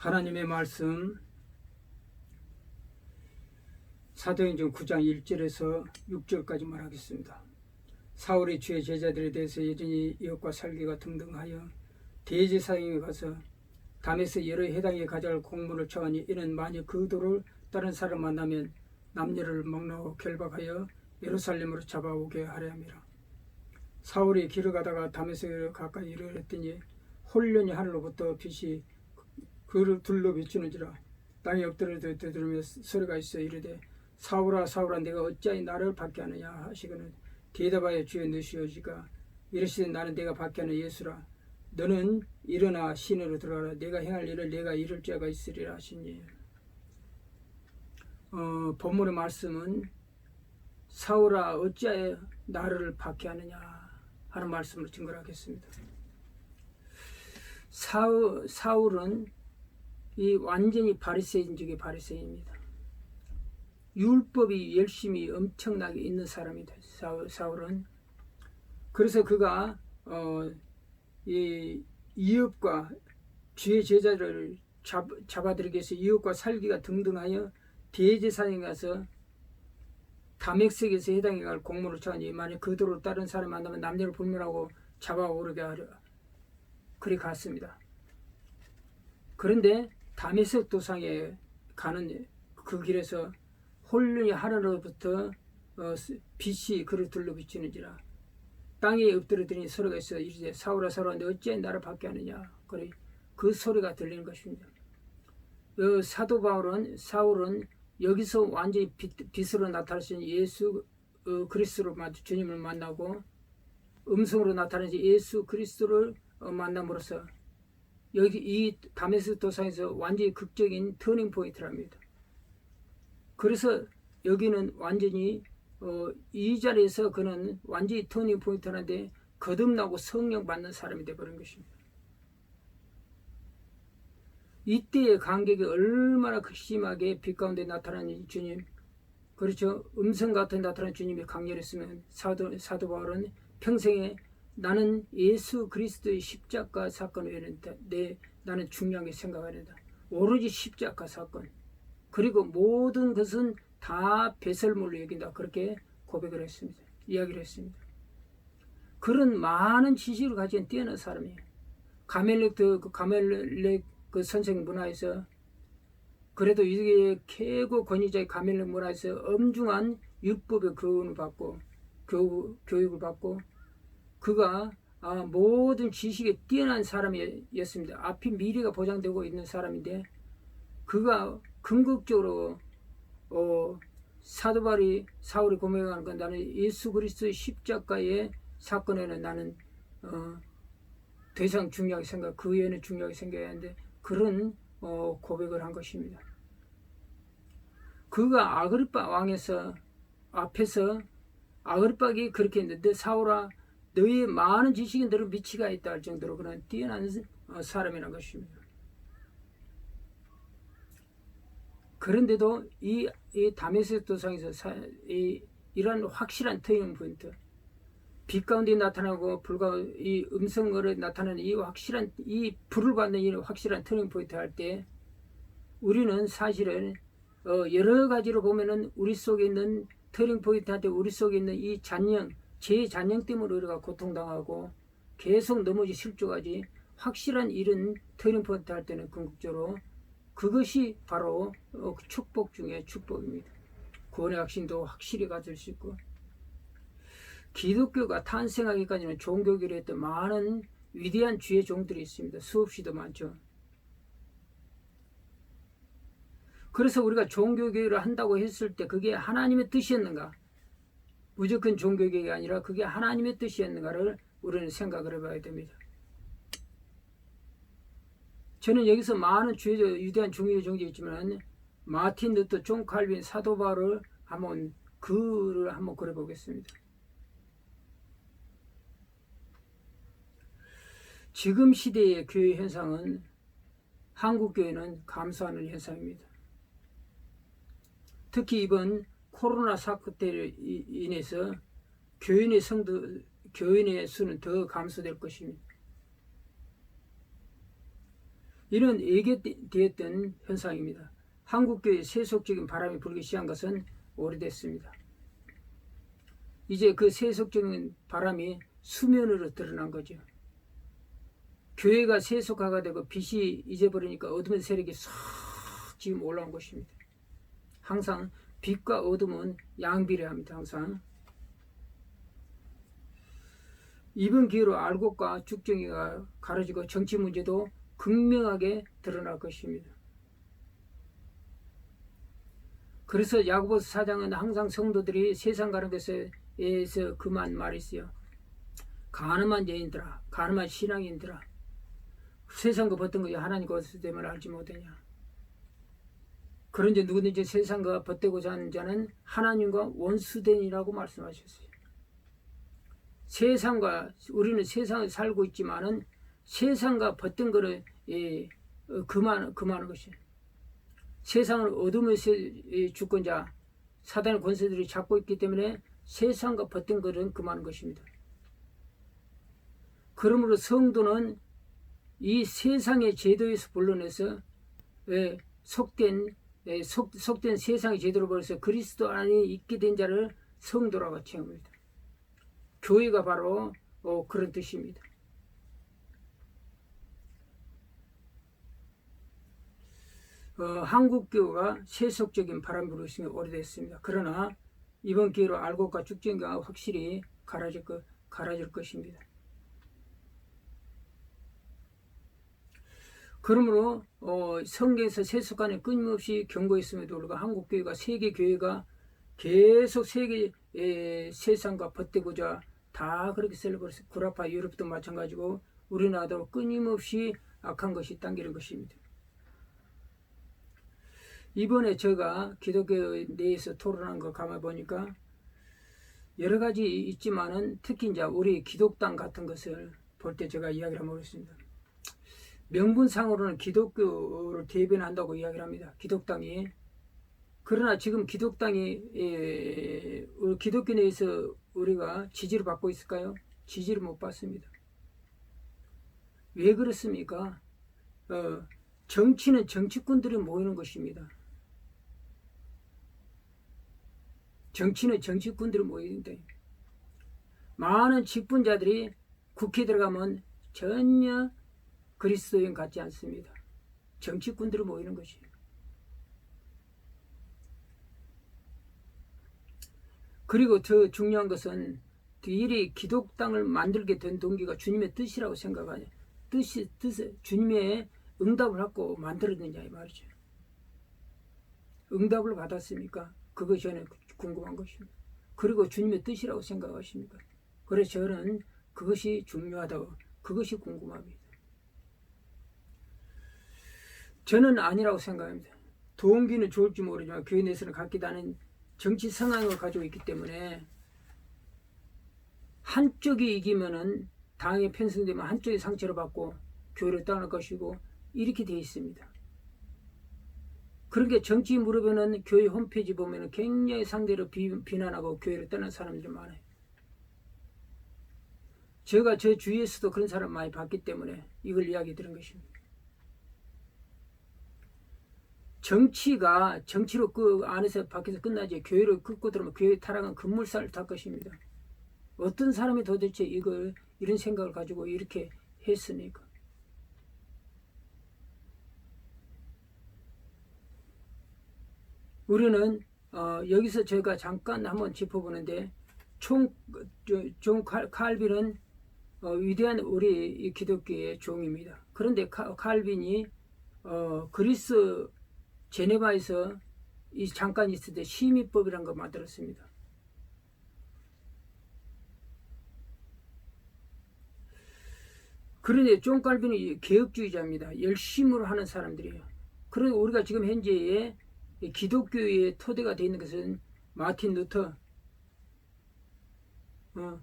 하나님의 말씀 사도행전 9장 1절에서 6절까지 말하겠습니다. 사울의 주의 제자들에 대해서 여전히 이웃과 살기가 등등하여 대제사장에 가서 담에서 여러 해당에 가져갈 공문을 청하니 이는 만일 그 도를 다른 사람 만나면 남녀를 막론하고 결박하여 예루살렘으로 잡아오게 하려 함이라. 사울이 길을 가다가 담에서 가까이 이르렀더니 홀련히 하늘로부터 빛이 그를 둘러 비추는지라 땅에 엎드려 들으며 소리가 있어 이르되 사울아 사울아 내가 어찌하여 나를 받게 하느냐 하시거늘 대답하여 주여 너시오지가 이르시되 나는 내가 받게 하는 예수라. 너는 일어나 시내로 들어가라. 내가 행할 일을 내가 이룰 자가 있으리라 하시니. 어, 본문의 말씀은 사울아 어찌하여 나를 받게 하느냐? 하는 말씀을 증거하겠습니다. 사울, 사울은 이 완전히 바리새인 중에 바리새인입니다. 율법이 열심히 엄청나게 있는 사람이다. 사울, 사울 은 그래서 그가 어, 이 이업과 주의 제자를 잡, 잡아들이기 위해서 이업과 살기가 등등하여 대제사장에 가서 담액색에서 해당해 갈 공문을 청하니 만약 그도로 다른 사람 만나면 남녀를 불문하고 잡아오르게 하려 그리 갔습니다. 그런데 담에색 도상에 가는 그 길에서 홀륜이 하늘로부터 어, 빛이 그를 둘러 비치는지라 땅에 엎드려더니 소리가 있어 이르되 사울아 사울아 너 어찌 나를 받게 하느냐 그래 그 소리가 들리는 것입니다. 어, 사도 바울은 사울은 여기서 완전히 빛, 빛으로 나타나신 예수 어, 그리스도를 주님을 만나고 음성으로 나타나신 예수 그리스도를 어, 만남으로써 여기 이 다메스 도상에서 완전히 극적인 터닝 포인트랍니다. 그래서 여기는 완전히 어, 이 자리에서 그는 완전히 터닝 포인트라는데 거듭나고 성령 받는 사람이 되버린 것입니다. 이때의 간격이 얼마나 극심하게 빛 가운데 나타나는 주님, 그렇죠. 음성 같은 나타나는 주님이 강렬했으면 사도, 사도 바울은 평생에 나는 예수 그리스도의 십자가 사건 외에는 내 나는 중요하게 생각하려다. 오로지 십자가 사건. 그리고 모든 것은 다 배설물로 여긴다. 그렇게 고백을 했습니다. 이야기를 했습니다. 그런 많은 지식을 가진 뛰어난 사람이에요. 가멜렉 그 가멜렉 그 선생 문화에서 그래도 이게 최고 권위자의 가멜렉 문화에서 엄중한 율법의 교훈을 받고 교, 교육을 받고 그가 아, 모든 지식에 뛰어난 사람이었습니다. 앞이 미래가 보장되고 있는 사람인데 그가 궁극적으로 어, 사도바리 사울이 고백하는 건 나는 예수 그리스도의 십자가의 사건에는 나는 어, 더 이상 중요하게 생각 그 외에는 중요하게 생각해야 하는데 그런 어, 고백을 한 것입니다. 그가 아그리파 왕에서 앞에서 아그리파가 그렇게 했는데 사울아 너희 많은 너를 미치가 있다 할 정도로 그런 뛰어난 어, 사람이라는 것입니다. 그런데도 이, 이 다메섹 도상에서 사, 이, 이런 확실한 터닝 포인트, 빛 가운데 나타나고 불가 이 음성으로 나타나는 이 확실한 이 불을 받는 이 확실한 터닝 포인트 할 때 우리는 사실은 어, 여러 가지로 보면은 우리 속에 있는 터닝 포인트한테 우리 속에 있는 이 잔영 제 잔영 때문에 우리가 고통당하고 계속 넘어지 실족하지 확실한 이런 터닝 포인트 할 때는 궁극적으로 그것이 바로 어, 축복 중에 축복입니다. 구원의 확신도 확실히 가질 수 있고 기독교가 탄생하기까지는 종교기로 했던 많은 위대한 주의 종들이 있습니다. 수없이 더 많죠. 그래서 우리가 종교교회를 한다고 했을 때 그게 하나님의 뜻이었는가? 무조건 종교개혁이 아니라 그게 하나님의 뜻이었는가를 우리는 생각을 해봐야 됩니다. 저는 여기서 많은 주의 위대한 중의 종교 있지만 마틴 루터, 존 칼빈, 사도 바울을 한번 글을 한번 그려보겠습니다. 지금 시대의 교회 현상은 한국 교회는 감사하는 현상입니다. 특히 이번 코로나 사건 때로 인해서 교인의 성도 교인의 수는 더 감소될 것입니다. 이런 예견되었던 현상입니다. 한국교회 세속적인 바람이 불기 시작한 것은 오래됐습니다. 이제 그 세속적인 바람이 수면으로 드러난 거죠. 교회가 세속화가 되고 빛이 잊어버리니까 어둠의 세력이 싹 지금 올라온 것입니다. 항상 빛과 어둠은 양비례합니다. 항상 이번 기회로 알곡과 죽정이가 가려지고 정치 문제도 극명하게 드러날 것입니다. 그래서 야고보스 사장은 항상 성도들이 세상 가는 것에서 그만 말이 있어요. 가늠한 여인들아, 가늠한 신앙인들아, 세상과 벗던 거 하나님 것을 때문에 알지 못하냐. 그런지 누구든지 세상과 벗대고자 하는 자는 하나님과 원수된이라고 말씀하셨어요. 세상과 우리는 세상에 살고 있지만은 세상과 벗던 거를 예, 어, 그만 그만한 것이 세상을 어둠의 세- 주권자 사단의 권세들이 잡고 있기 때문에 세상과 벗던 거는 그만한 것입니다. 그러므로 성도는 이 세상의 제도에서 불러내서 예, 속된 예, 속, 속된 세상의 제도로 벌어서 그리스도 안에 있게 된 자를 성도라고 칭합니다. 교회가 바로 어, 그런 뜻입니다. 어, 한국 교회가 세속적인 바람 불고 있으면 오래됐습니다. 그러나 이번 기회로 알곡과 죽정가 확실히 갈아질, 것, 갈아질 것입니다. 그러므로 어, 성경에서 세속간에 끊임없이 경고했음에도 불구하고 한국 교회가 세계 교회가 계속 세계 에, 세상과 벗대고자 다 그렇게 셀러버렸어요. 구라파 유럽도 마찬가지고 우리나라도 끊임없이 악한 것이 당기는 것입니다. 이번에 제가 기독교 내에서 토론한 거 가만 보니까 여러 가지 있지만은 특히 이제 우리 기독당 같은 것을 볼 때 제가 이야기를 한번 하겠습니다. 명분상으로는 기독교를 대변한다고 이야기를 합니다. 기독당이. 그러나 지금 기독당이 에, 어, 기독교 내에서 우리가 지지를 받고 있을까요? 지지를 못 받습니다. 왜 그렇습니까? 어, 정치는 정치꾼들이 모이는 것입니다. 정치는 정치꾼들이 모이는데 많은 직분자들이 국회 들어가면 전혀 그리스도인 같지 않습니다. 정치꾼들이 모이는 것이에요. 그리고 더 중요한 것은 이리 기독당을 만들게 된 동기가 주님의 뜻이라고 생각하냐. 뜻이, 뜻, 주님의 응답을 받고 만들었느냐, 이 말이죠. 응답을 받았습니까? 그것이 저는 궁금한 것입니다. 그리고 주님의 뜻이라고 생각하십니까? 그래서 저는 그것이 중요하다고, 그것이 궁금합니다. 저는 아니라고 생각합니다. 동기는 좋을지 모르지만 교회 내에서는 갖기도 하는 정치 성향을 가지고 있기 때문에 한쪽이 이기면은 당에 편성되면 한쪽이 상처를 받고 교회를 떠날 것이고 이렇게 되어 있습니다. 그렇게 정치 무릎에는 교회 홈페이지 보면 굉장히 상대로 비, 비난하고 교회를 떠난 사람들이 많아요. 제가 저 주위에서도 그런 사람 많이 봤기 때문에 이걸 이야기 드린 것입니다. 정치가 정치로 그 안에서 밖에서 끝나지 교회를 긋고 들어오면 교회 타락은 급물살을 탈 것입니다. 어떤 사람이 도대체 이걸 이런 생각을 가지고 이렇게 했습니까? 우리는 어, 여기서 제가 잠깐 한번 짚어보는데 총, 종 칼빈은 어, 위대한 우리 기독교의 종입니다. 그런데 칼빈이 어, 그리스 제네바에서 이 잠깐 있을 때 심의법이라는 걸 만들었습니다. 그런데 존 칼빈은 개혁주의자입니다. 열심으로 하는 사람들이에요. 그런데 우리가 지금 현재의 기독교의 토대가 되어 있는 것은 마틴 루터, 어,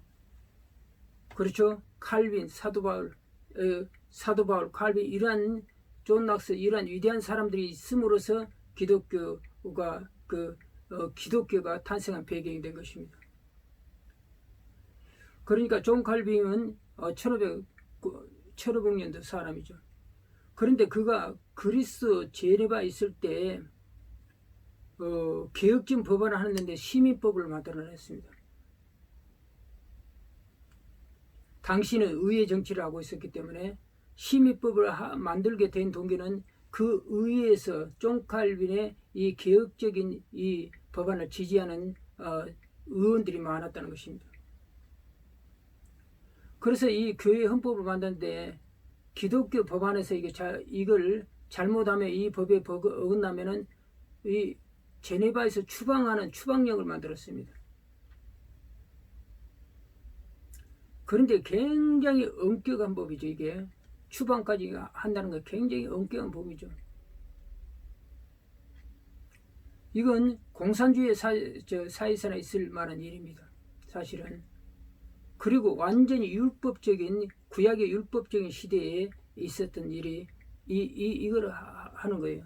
그렇죠? 칼빈, 사도 바울, 어, 사도 바울, 칼빈 이러한 존 낙스 이러한 위대한 사람들이 있음으로써 기독교가 그 어, 기독교가 탄생한 배경이 된 것입니다. 그러니까 존 칼빈은 어, 1500, 1500년도 사람이죠. 그런데 그가 그리스 제네바 있을 때 어, 개혁진 법안을 하는데 시민법을 만들어냈습니다. 당시는 의회 정치를 하고 있었기 때문에 시민법을 하- 만들게 된 동기는 그 의회에서 쫑칼빈의 이 개혁적인 이 법안을 지지하는 어, 의원들이 많았다는 것입니다. 그래서 이 교회 헌법을 만드는데 기독교 법안에서 이게 자, 이걸 잘못하면 이 법에 버- 어긋나면은 이 제네바에서 추방하는 추방령을 만들었습니다. 그런데 굉장히 엄격한 법이죠 이게 추방까지 한다는 거 굉장히 엄격한 법이죠. 이건 공산주의 사, 저 사회사나 있을 만한 일입니다. 사실은. 그리고 완전히 율법적인 구약의 율법적인 시대에 있었던 일이 이, 이 이걸 하- 하는 거예요.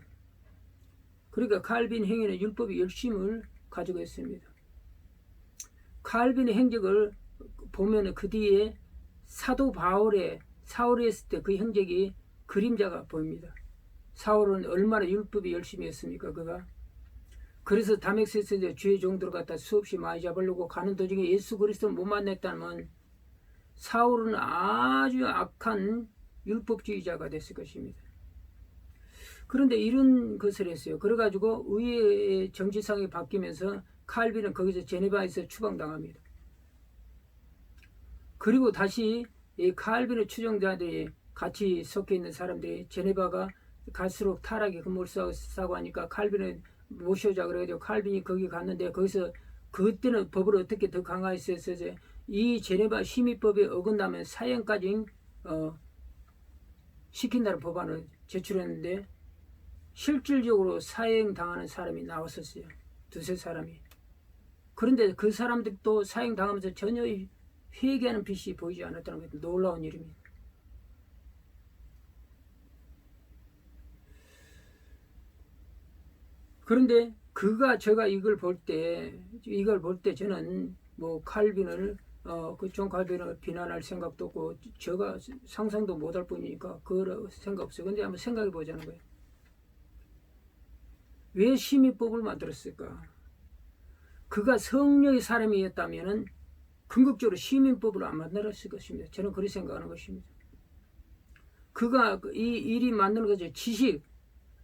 그러니까 칼빈 행위는 율법의 열심을 가지고 있습니다. 칼빈의 행적을 보면 그 뒤에 사도 바울의 사울이 했을 때 그 행적이 그림자가 보입니다. 사울은 얼마나 율법이 열심히 했습니까? 그가 그래서 이제 주의 종들을 갖다 수없이 많이 잡으려고 가는 도중에 예수 그리스도를 못 만났다면 사울은 아주 악한 율법주의자가 됐을 것입니다. 그런데 이런 것을 했어요. 그래가지고 의회의 정치상이 바뀌면서 칼빈은 거기서 제네바에서 추방당합니다. 그리고 다시 이 칼빈의 추종자들이 같이 섞여 있는 사람들이 제네바가 갈수록 타락이 급물싸고 하니까 칼빈을 모셔자 그래가지고 칼빈이 거기 갔는데 거기서 그때는 법을 어떻게 더 강화했어서 이 제네바 심의법에 어긋나면 사형까지 어, 시킨다는 법안을 제출했는데 실질적으로 사형 당하는 사람이 나왔었어요. 두세 사람이. 그런데 그 사람들도 사형 당하면서 전혀 회개하는 빛이 보이지 않았다는 것도 놀라운 일입니다. 그런데 그가 제가 이걸 볼 때 이걸 볼 때 저는 뭐 칼빈을 어, 그존 칼빈을 비난할 생각도 없고 제가 상상도 못할 뿐이니까 그 생각 없어요. 근데 한번 생각해 보자는 거예요. 왜 심의법을 만들었을까? 그가 성령의 사람이었다면은 궁극적으로 시민법을 안 만들었을 것입니다. 저는 그렇게 생각하는 것입니다. 그가 이 일이 만드는 거죠. 지식,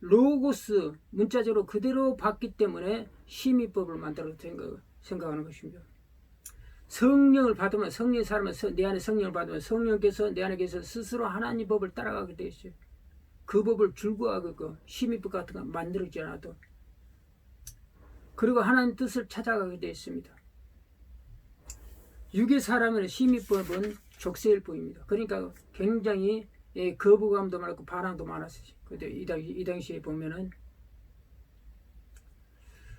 로고스, 문자적으로 그대로 봤기 때문에 시민법을 만들었다고 생각, 생각하는 것입니다. 성령을 받으면 성령의 사람은 서- 내 안에 성령을 받으면 성령께서 내 안에 계서 스스로 하나님 법을 따라가게 돼 있어요. 그 법을 줄거하고 그 시민법 같은 거 만들지 않아도 그리고 하나님 뜻을 찾아가게 돼 있습니다. 육의 사람의 심의법은 족쇄일 뿐입니다. 그러니까 굉장히 예, 거부감도 많고 반항도 많았어요. 그때 이, 당, 이 당시에 보면은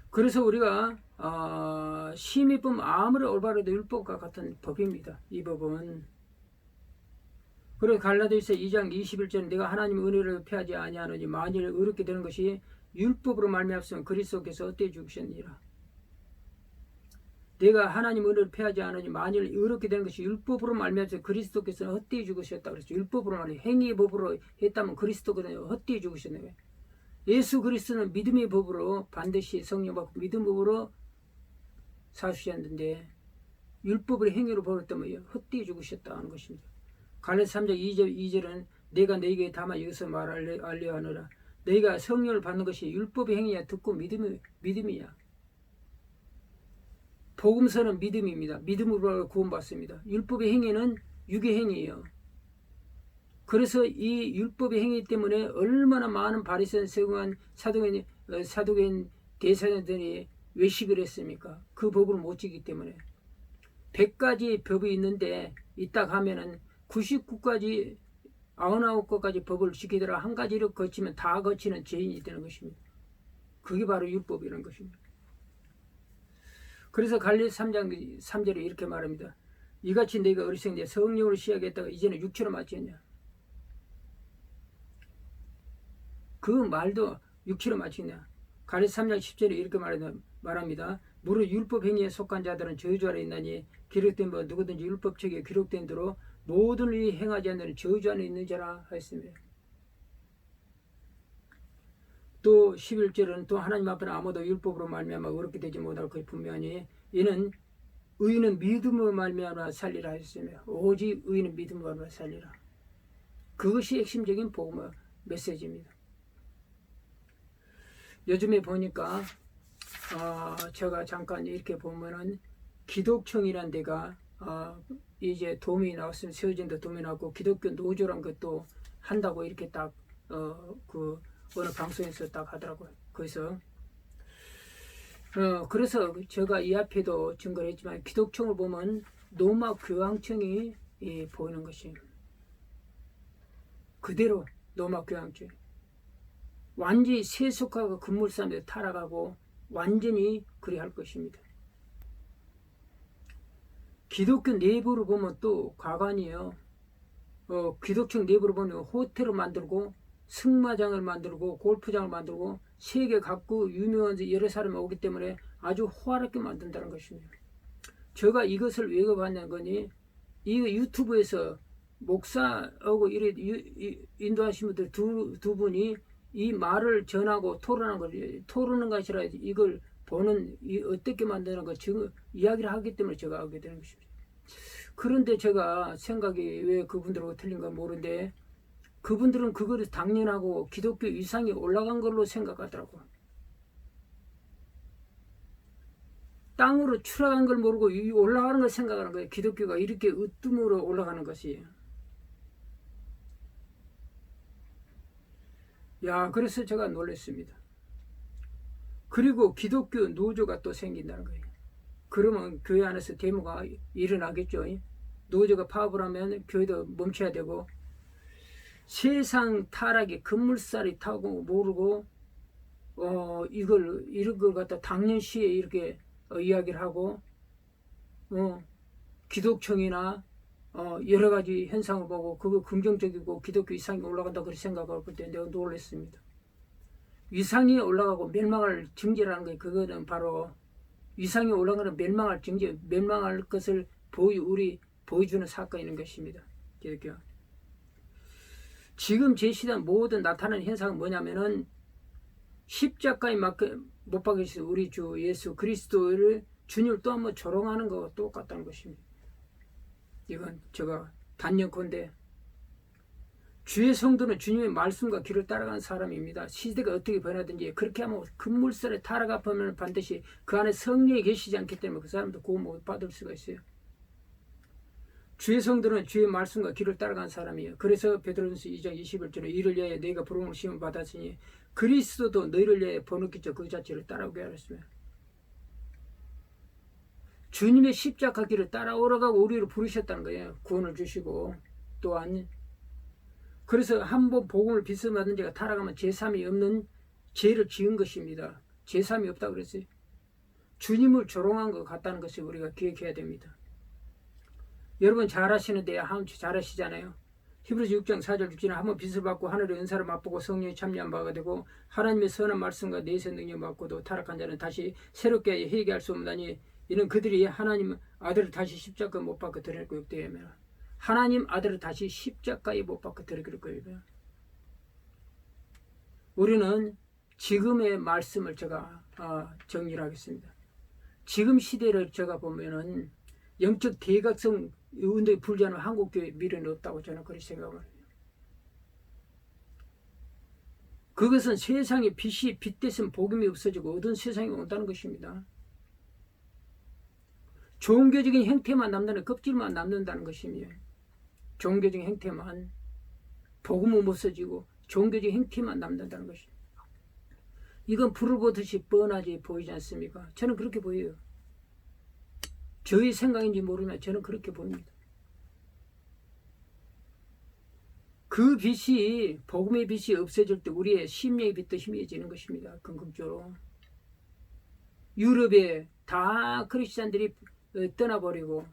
그래서 우리가 어, 심의법 아무리 올바르도 율법과 같은 법입니다. 이 법은 그리고 갈라디아서 2장 21절 내가 하나님의 은혜를 피하지 아니하노니 만일 의롭게 되는 것이 율법으로 말미암으면 그리스도께서 어때 죽으셨니라. 내가 하나님 은혜를 패하지 않으니 만일 의롭게 되는 것이 율법으로 말미암아서 그리스도께서는 헛되이 죽으셨다 그랬죠. 율법으로 말해 행위의 법으로 했다면 그리스도께서는 헛되이 죽으셨네. 예수 그리스도는 믿음의 법으로 반드시 성령 받고 믿음 법으로 사수셨는데 율법을 행위로 벌었다면 헛되이 죽으셨다 하는 것입니다. 갈라디아 3장 2절, 2절은 내가 너에게 다만 여기서 말하려 하노라. 너희가 성령을 받는 것이 율법의 행위야 듣고 믿음이, 믿음이야. 복음서는 믿음입니다. 믿음으로 구원받습니다. 율법의 행위는 육의 행위예요. 그래서 이 율법의 행위 때문에 얼마나 많은 바리새인 세공한 사도견 어, 사도견 대사들이 외식을 했습니까? 그 법을 못 지기 때문에 100가지 법이 있는데 이딱 하면은 99가지 99가지 법을 지키더라 한 가지를 거치면 다 거치는 죄인이 되는 것입니다. 그게 바로 율법이라는 것입니다. 그래서 갈리 3장 3절에 이렇게 말합니다. 이같이 내가 어리석은 성령으로 시작했다가 이제는 육체로 맞췄냐. 그 말도 육체로 맞추냐. 갈리 3장 10절에 이렇게 말합니다. 무릇 율법 행위에 속한 자들은 저주 아래 있나니 기록된 바 누구든지 율법 책에 기록된 대로 모든 일이 행하지 않는 저주 안에 있는 자라 하였습니다. 또 11절은 또 하나님 앞에는 아무도 율법으로 말미암아 어렵게 되지 못할 것이 분명하니 이는 의인은 믿음으로 말미암아 살리라 했으며 오직 의인은 믿음으로 말미암아 살리라. 그것이 핵심적인 복음의 메시지입니다. 요즘에 보니까 어, 제가 잠깐 이렇게 보면은 기독청이란 데가 어, 이제 도움이 나왔으면 세워진다 도움이 나왔고 기독교 노조란 것도 한다고 이렇게 딱 어, 그어 느 방송에서 딱 하더라고요. 그래서 어, 그래서 제가 이 앞에도 증거를 했지만 기독청을 보면 노마 교황청이 예, 보이는 것이 그대로 노마 교황청 완전히 세속화가 급물산에 타락하고 완전히 그리할 것입니다. 기독교 내부로 보면 또 가관이에요. 어, 기독청 내부로 보면 호텔을 만들고 승마장을 만들고 골프장을 만들고 세계 각국 유명한 여러 사람이 오기 때문에 아주 호화롭게 만든다는 것입니다. 제가 이것을 왜 봤냐는 거니 이 유튜브에서 목사하고 이래 유- 인도하신 분들 두, 두 분이 이 말을 전하고 토론하는 걸 토론하는 것이라 이걸 보는 이 어떻게 만드는 거 지금 이야기를 하기 때문에 제가 하게 되는 것입니다. 그런데 제가 생각이 왜 그분들하고 틀린가 모르는데 그분들은 그거를 당연하고 기독교 이상이 올라간 걸로 생각하더라고. 땅으로 추락한 걸 모르고 이 올라가는 걸 생각하는 거예요. 기독교가 이렇게 으뜸으로 올라가는 것이. 야, 그래서 제가 놀랐습니다. 그리고 기독교 노조가 또 생긴다는 거예요. 그러면 교회 안에서 데모가 일어나겠죠. 노조가 파업을 하면 교회도 멈춰야 되고 세상 타락에 급물살이 타고 모르고 어 이걸 이런 걸 갖다 당연시에 이렇게 어, 이야기를 하고 어 기독청이나 어 여러 가지 현상을 보고 그거 긍정적이고 기독교 이상이 올라간다 그렇게 생각할 때 내가 놀랐습니다. 위상이 올라가고 멸망할 증제라는 게 그거는 바로 위상이 올라가는 멸망할 증제, 멸망할 것을 보이 우리 보여주는 사건인 것입니다. 기독교. 지금 제시된 모든 나타나는 현상은 뭐냐면은 십자가에 못 박으신 우리 주 예수 그리스도를 주님을 또 한번 조롱하는 것과 똑같다는 것입니다. 이건 제가 단연컨대 주의 성도는 주님의 말씀과 길을 따라가는 사람입니다. 시대가 어떻게 변하든지 그렇게 하면 급물살에 타락가 보면 반드시 그 안에 성령이 계시지 않기 때문에 그 사람도 구원 못 받을 수가 있어요. 주의 성도는 주의 말씀과 길을 따라간 사람이에요. 그래서 베드로전서 2장 21절에 이를 위하여 너희가 부름을 시험 받았으니 그리스도도 너희를 위하여 번호기죠 그 자체를 따라오게 하였으며 주님의 십자가 길을 따라오라고 우리를 부르셨다는 거예요. 구원을 주시고 또한 그래서 한 번 복음을 비스받은 자가 타락하면 제3이 없는 죄를 지은 것입니다. 제3이 없다 그랬어요. 주님을 조롱한 것 같다는 것을 우리가 기억해야 됩니다. 여러분 잘하시는데 한치 잘하시잖아요. 히브리서 6장 4절 6절에 한번 빛을 받고 하늘의 은사를 맛보고 성령이 참여한 바가 되고 하나님의 선한 말씀과 내세 능력 받고도 타락한 자는 다시 새롭게 회개할 수 없나니 이는 그들이 하나님 아들을 다시 십자가 못 박고 거 없대며 하나님 아들을 다시 십자가에 못 박고 드릴 거예요. 우리는 지금의 말씀을 제가 어, 정리를 하겠습니다. 지금 시대를 제가 보면은 영적 대각성 운동이 불지하는 한국 교회 미래는 없다고 저는 그렇게 생각을 해요. 그것은 세상에 빛이 빛 대신 복음이 없어지고 어두운 세상이 온다는 것입니다. 종교적인 형태만 남는 껍질만 남는다는 것입니다. 종교적인 형태만 복음은 없어지고 종교적인 형태만 남는다는 것입니다. 이건 불을 보듯이 뻔하지 보이지 않습니까? 저는 그렇게 보여요. 저의 생각인지 모르면 저는 그렇게 보입니다. 그 빛이 복음의 빛이 없어질 때 우리의 심령의 빛도 희미해지는 것입니다. 궁극적으로 유럽에 다 크리스찬들이 떠나버리고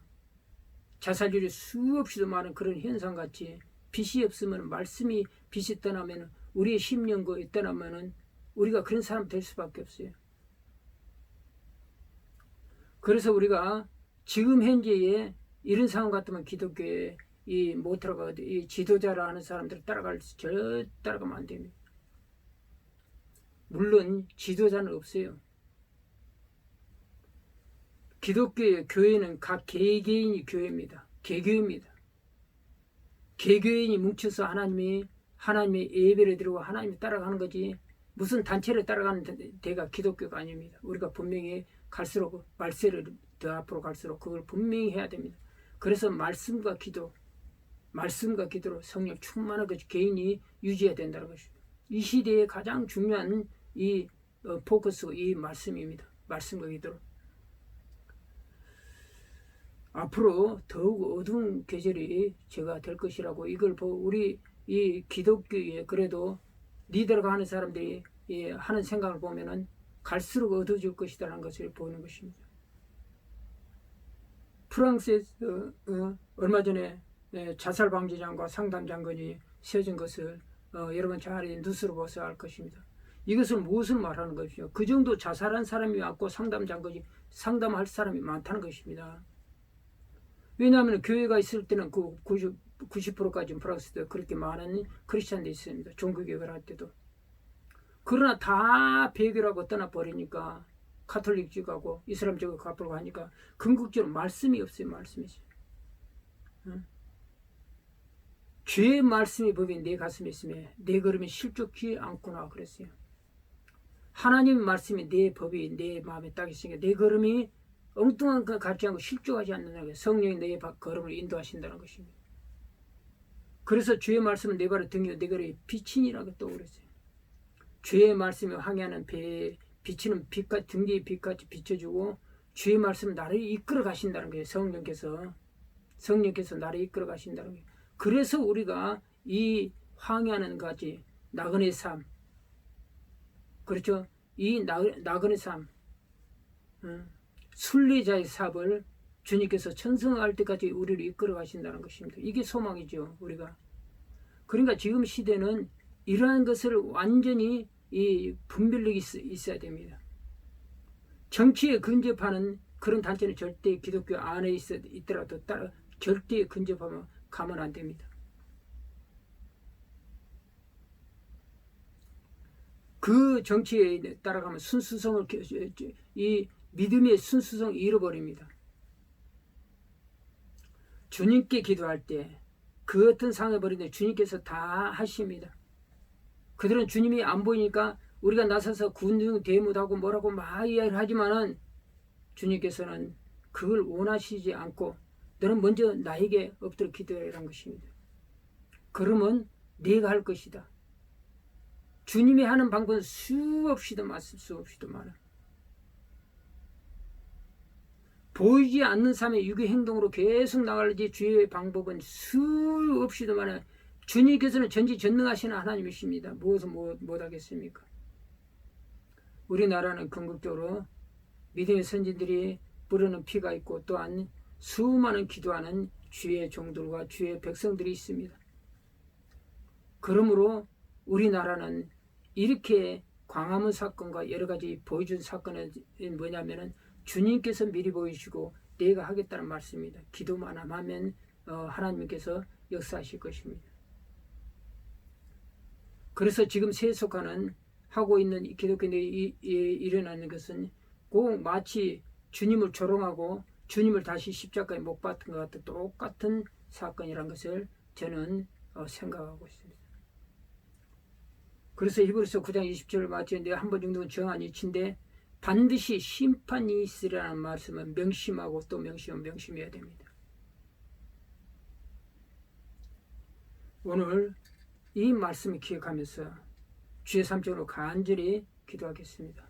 자살률이 수없이도 많은 그런 현상 같이 빛이 없으면 말씀이 빛이 떠나면 우리의 심령과 떠나면은 우리가 그런 사람 될 수밖에 없어요. 그래서 우리가 지금 현재에 이런 상황 같으면 기독교에 이 못 들어가 이 지도자라 하는 사람들 따라갈 절 따라가면 안 됩니다. 물론 지도자는 없어요. 기독교의 교회는 각 개개인이 교회입니다. 개교입니다. 개교인이 뭉쳐서 하나님이 하나님의 예배를 드리고 하나님을 따라가는 거지 무슨 단체를 따라가는 데- 데가 기독교가 아닙니다. 우리가 분명히 갈수록 말세를 더 앞으로 갈수록 그걸 분명히 해야 됩니다. 그래서 말씀과 기도, 말씀과 기도로 성령 충만한 그 개인이 유지해야 된다는 것입니다. 이 시대에 가장 중요한 이 어, 포커스, 이 말씀입니다. 말씀과 기도로. 앞으로 더욱 어두운 계절이 제가 될 것이라고 이걸 보고 우리 이 기독교에 그래도 리더가 하는 사람들이 예, 하는 생각을 보면은 갈수록 어두워질 것이다라는 것을 보는 것입니다. 프랑스에서 어, 얼마 전에 예, 자살 방지장과 상담 장관이 세워진 것을 어, 여러분 잘 뉴스로 보서 알 것입니다. 이것은 무엇을 말하는 것이요? 그 정도 자살한 사람이 왔고 상담 장관이 상담할 사람이 많다는 것입니다. 왜냐하면 교회가 있을 때는 그 90, 90%까지 프랑스도 그렇게 많은 크리스찬들이 있습니다. 종교개혁을 할 때도. 그러나 다 배교라고 떠나버리니까 카톨릭 쪽하고 이슬람 쪽으로 가보고 하니까 궁극적으로 말씀이 없어요. 말씀이. 응? 죄의 말씀이 법인 내 가슴에 있으면 내 걸음이 실족지 않구나 그랬어요. 하나님 말씀이 내 법이 내 마음에 딱 있으니까 내 걸음이 엉뚱한 거 갖지 않고 실족하지 거예요. 성령이 내 바- 걸음을 인도하신다는 것입니다. 그래서 주의 말씀은 내 발의 등이요 내 걸음이 빛이니라고 또 그랬어요. 주의 말씀이 항해하는 배에 비치는 빛과 등 뒤에 빛같이 비춰주고 주의 말씀 나를 이끌어 가신다는 거예요. 성령께서 성령께서 나를 이끌어 가신다는 거예요. 그래서 우리가 이 항해하는 가지 나그네 삶 그렇죠. 이 나, 나그네 삶 음, 순례자의 삽을 주님께서 천성할 때까지 우리를 이끌어 가신다는 것입니다. 이게 소망이죠, 우리가. 그러니까 지금 시대는 이러한 것을 완전히 이 분별력이 있, 있어야 됩니다. 정치에 근접하는 그런 단체는 절대 기독교 안에 있어, 있더라도 따라 절대 근접하면 가면 안 됩니다. 그 정치에 따라가면 순수성을 겨- 이 믿음의 순수성을 잃어버립니다. 주님께 기도할 때 그 어떤 상해 버리는데 주님께서 다 하십니다. 그들은 주님이 안 보이니까 우리가 나서서 군중 대무하고 뭐라고 막 이야기를 하지만은 주님께서는 그걸 원하시지 않고 너는 먼저 나에게 엎드려 기도해라는 것입니다. 그러면 내가 할 것이다. 주님이 하는 방법은 수없이도 많습니다. 수없이도 많아. 보이지 않는 삶의 유기 행동으로 계속 나갈지 주의 방법은 수없이도 많아. 주님께서는 전지전능하신 하나님이십니다. 무엇을 못, 못하겠습니까? 우리나라는 궁극적으로 믿음의 선진들이 뿌리는 피가 있고 또한 수많은 기도하는 주의 종들과 주의 백성들이 있습니다. 그러므로 우리나라는 이렇게 광화문 사건과 여러 가지 보여준 사건은 뭐냐면은 주님께서 미리 보이시고 내가 하겠다는 말씀입니다. 기도만 하면 어, 하나님께서 역사하실 것입니다. 그래서 지금 세속화는 하고 있는 이 기독교인들이 일어나는 것은 꼭 마치 주님을 조롱하고 주님을 다시 십자가에 못 박은 것 같은 똑같은 사건이라는 것을 저는 어, 생각하고 있습니다. 그래서 히브리서 9장 20절을 마치는데 한 번 정도는 정한 이치인데 반드시 심판이 있으라는 말씀은 명심하고 또 명심하면 명심해야 됩니다. 오늘 이 말씀을 기억하면서 주의 삼정으로 간절히 기도하겠습니다.